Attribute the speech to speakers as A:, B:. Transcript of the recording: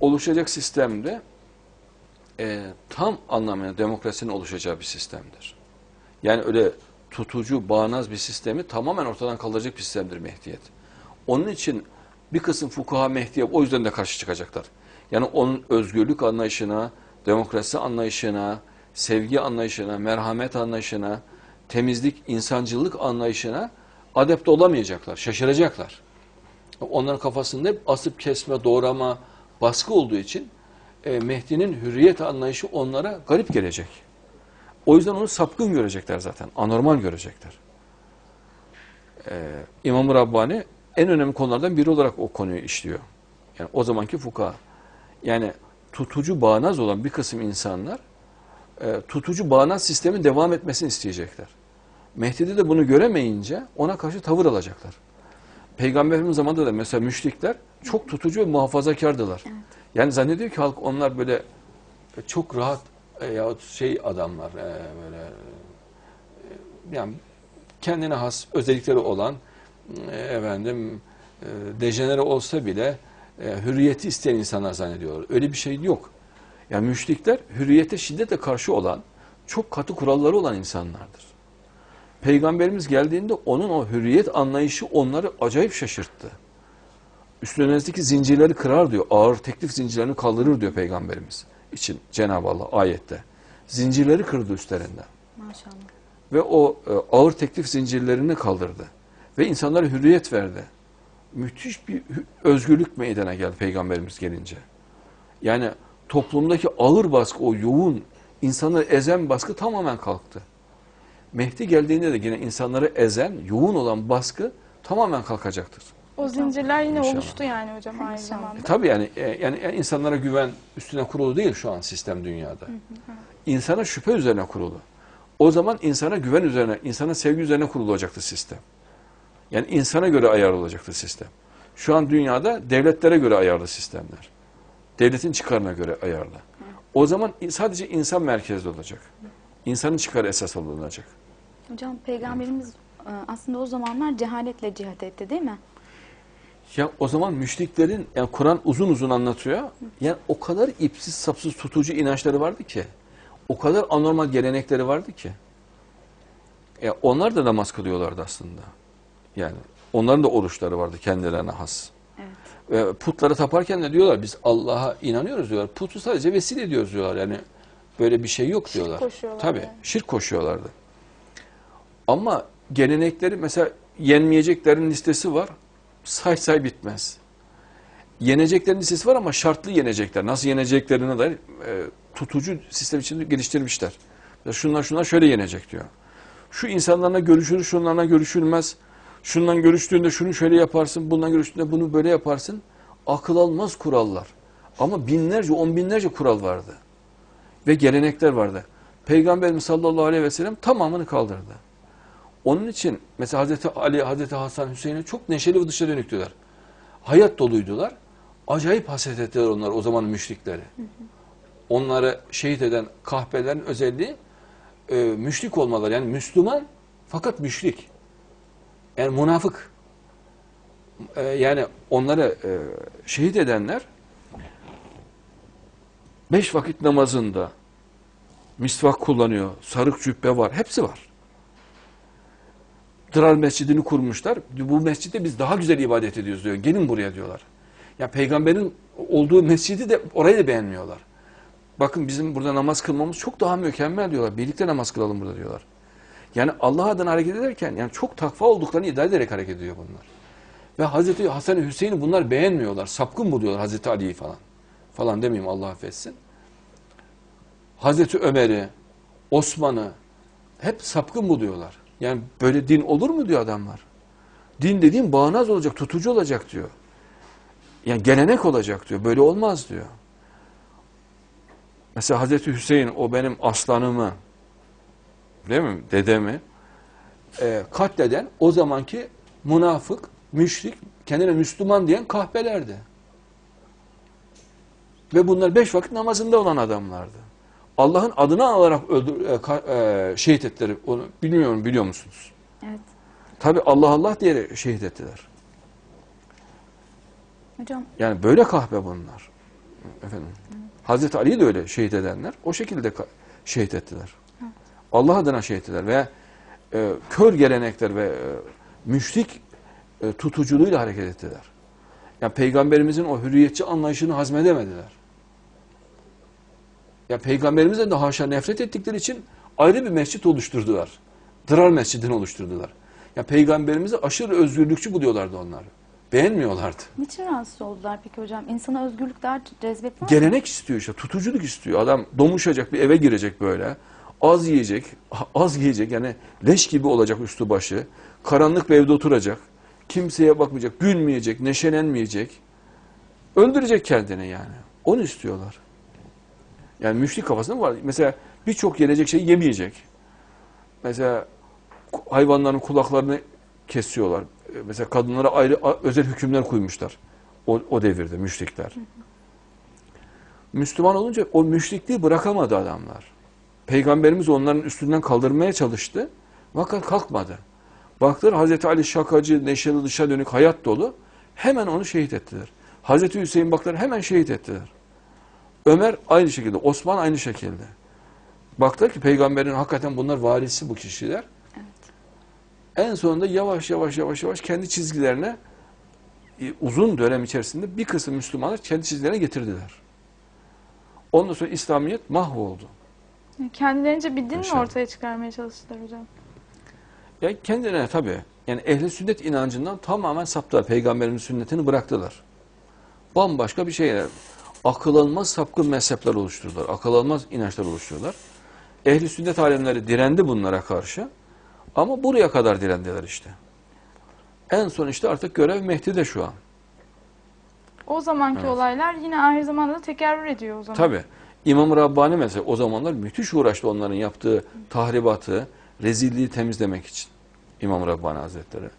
A: oluşacak sistemde e, tam anlamıyla demokrasinin oluşacağı bir sistemdir. Yani öyle tutucu, bağnaz bir sistemi tamamen ortadan kaldıracak bir sistemdir Mehdiyet. Onun için bir kısım fukaha Mehdi'ye o yüzden de karşı çıkacaklar. Yani onun özgürlük anlayışına, demokrasi anlayışına, sevgi anlayışına, merhamet anlayışına, temizlik, insancılık anlayışına adept olamayacaklar, şaşıracaklar. Onların kafasında hep asıp kesme, doğrama, baskı olduğu için e, Mehdi'nin hürriyet anlayışı onlara garip gelecek. O yüzden onu sapkın görecekler zaten, anormal görecekler. Ee, İmam-ı Rabbani en önemli konulardan biri olarak o konuyu işliyor. Yani o zamanki fukaha. Yani tutucu bağnaz olan bir kısım insanlar e, tutucu bağnaz sistemin devam etmesini isteyecekler. Mehdi'de de bunu göremeyince ona karşı tavır alacaklar. Peygamberimiz zamanında da mesela müşrikler çok tutucu ve muhafazakardılar.
B: Evet.
A: Yani zannediyor ki halk onlar böyle çok rahat e, yahut şey adamlar e, böyle e, yani kendine has özellikleri olan e, efendim e, dejenere olsa bile e, hürriyeti isteyen insanlar zannediyorlar. Öyle bir şey yok. Yani müşrikler hürriyete şiddetle karşı olan, çok katı kuralları olan insanlardır. Peygamberimiz geldiğinde onun o hürriyet anlayışı onları acayip şaşırttı. Üstlerinizdeki zincirleri kırar diyor. Ağır teklif zincirlerini kaldırır diyor Peygamberimiz için Cenab-ı Allah ayette. Zincirleri kırdı üstlerinden.
B: Maşallah.
A: Ve o e, ağır teklif zincirlerini kaldırdı. Ve insanlara hürriyet verdi. Müthiş bir özgürlük meydana geldi Peygamberimiz gelince. Yani toplumdaki ağır baskı, o yoğun, insanları ezen baskı tamamen kalktı. Mehdi geldiğinde de yine insanları ezen, yoğun olan baskı tamamen kalkacaktır.
C: O zincirler yine
A: İnşallah.
C: oluştu yani hocam aynı zamanda.
A: E, tabii yani, e, yani insanlara güven üstüne kurulu değil şu an sistem dünyada. İnsana şüphe üzerine kurulu. O zaman insana güven üzerine, insana sevgi üzerine kurulu olacaktı sistem. Yani insana göre ayarlı olacaktı sistem. Şu an dünyada devletlere göre ayarlı sistemler. Devletin çıkarına göre ayarlı. O zaman sadece insan merkezli olacak. İnsanın çıkarı esas alınacak.
B: Hocam peygamberimiz e, aslında o zamanlar cehaletle cihat etti değil mi?
A: Ya o zaman müşriklerin yani Kur'an uzun uzun anlatıyor. Yani o kadar ipsiz sapsız tutucu inançları vardı ki. O kadar anormal gelenekleri vardı ki. Ya onlar da namaz kılıyorlardı aslında. Yani onların da oruçları vardı kendilerine has.
B: Evet.
A: Ve putlara taparken de diyorlar biz Allah'a inanıyoruz diyorlar. Putu sadece vesile ediyoruz diyorlar. Yani böyle bir şey yok
C: Şirk
A: diyorlar.
C: koşuyorlar
A: Tabii
C: yani.
A: şirk koşuyorlardı. Ama gelenekleri mesela yenmeyeceklerin listesi var. Say say bitmez. Yeneceklerin listesi var ama şartlı yenecekler. Nasıl yeneceklerine dair e, tutucu sistem içinde geliştirmişler. Mesela şunlar şunlar şöyle yenecek diyor. Şu insanlarla görüşülür, şunlarla görüşülmez. Şundan görüştüğünde şunu şöyle yaparsın, bundan görüştüğünde bunu böyle yaparsın. Akıl almaz kurallar. Ama binlerce, on binlerce kural vardı. Ve gelenekler vardı. Peygamberimiz sallallahu aleyhi ve sellem tamamını kaldırdı. Onun için mesela Hazreti Ali, Hazreti Hasan, Hüseyin'e çok neşeli ve dışa dönük diyorlar. Hayat doluydular. Acayip haset ettiler onlar o zaman müşrikleri. Onları şehit eden kahpelerin özelliği e, müşrik olmaları. Yani Müslüman fakat müşrik. Yani münafık. E, yani onları e, şehit edenler beş vakit namazında misvak kullanıyor, sarık cübbe var, hepsi var. Dırar mescidini kurmuşlar. Bu mescitte biz daha güzel ibadet ediyoruz diyor. Gelin buraya diyorlar. Ya peygamberin olduğu mescidi de orayı da beğenmiyorlar. Bakın bizim burada namaz kılmamız çok daha mükemmel diyorlar. Birlikte namaz kılalım burada diyorlar. Yani Allah adına hareket ederken yani çok takva olduklarını iddia ederek hareket ediyor bunlar. Ve Hazreti Hasan Hüseyin'i bunlar beğenmiyorlar. Sapkın buluyorlar Hazreti Ali'yi falan. Falan demeyeyim Allah affetsin. Hazreti Ömer'i, Osman'ı hep sapkın buluyorlar. Yani böyle din olur mu diyor adamlar. Din dediğin bağnaz olacak, tutucu olacak diyor. Yani gelenek olacak diyor. Böyle olmaz diyor. Mesela Hazreti Hüseyin o benim aslanımı değil mi? Dedemi e, katleden o zamanki münafık, müşrik, kendine Müslüman diyen kahpelerdi. Ve bunlar beş vakit namazında olan adamlardı. Allah'ın adını alarak öldür, e, ka- e, şehit ettiler. Onu bilmiyorum biliyor musunuz?
B: Evet.
A: Tabi Allah Allah diye şehit ettiler.
B: Hocam
A: Yani böyle kahpe bunlar. Efendim. Hazreti Ali'yi de öyle şehit edenler o şekilde şehit ettiler. Allah adına şehit ettiler ve e, kör gelenekler ve e, müşrik e, tutuculuğuyla hareket ettiler. Yani peygamberimizin o hürriyetçi anlayışını hazmedemediler. Ya peygamberimizden de haşa nefret ettikleri için ayrı bir mescit oluşturdular. Dırar mescidini oluşturdular. Ya peygamberimizi aşırı özgürlükçü buluyorlardı onlar. Beğenmiyorlardı.
B: Niçin rahatsız oldular peki hocam? İnsana özgürlük daha cezbetmez mi?
A: Gelenek istiyor işte, tutuculuk istiyor. Adam domuşacak, bir eve girecek böyle. Az yiyecek, az yiyecek yani leş gibi olacak üstü başı. Karanlık bir evde oturacak. Kimseye bakmayacak, gülmeyecek, neşelenmeyecek. Öldürecek kendini yani. Onu istiyorlar. Yani müşrik kafasında var. Mesela birçok yenecek şeyi yemeyecek. Mesela hayvanların kulaklarını kesiyorlar. E, Mesela kadınlara ayrı özel hükümler koymuşlar. O, o devirde müşrikler. Müslüman olunca o müşrikliği bırakamadı adamlar. Peygamberimiz onların üstünden kaldırmaya çalıştı. Fakat kalkmadı. Baktılar Hazreti Ali şakacı, neşeli, dışa dönük, hayat dolu. Hemen onu şehit ettiler. Hazreti Hüseyin baktılar hemen şehit ettiler. Ömer aynı şekilde, Osman aynı şekilde. Baktılar ki peygamberin hakikaten bunlar varisi bu kişiler.
B: Evet.
A: En sonunda yavaş yavaş yavaş yavaş kendi çizgilerine e, uzun dönem içerisinde bir kısım Müslümanlar kendi çizgilerine getirdiler. Ondan sonra İslamiyet mahvoldu.
C: Kendilerince bir din mi ortaya çıkarmaya çalıştılar hocam?
A: Ya kendine tabii yani ehli sünnet inancından tamamen saptılar. Peygamberin sünnetini bıraktılar. Bambaşka bir şeyler. Akıl almaz sapkın mezhepler oluşturdular. Akıl almaz inançlar oluşturdular. Ehli sünnet alemleri direndi bunlara karşı. Ama buraya kadar direndiler işte. En son işte artık görev Mehdi'de şu an.
C: O zamanki
A: Evet.
C: olaylar yine aynı zamanda da tekerrür ediyor o zaman.
A: Tabii. İmam Rabbani mesela o zamanlar müthiş uğraştı onların yaptığı tahribatı, rezilliği temizlemek için. İmam Rabbani Hazretleri.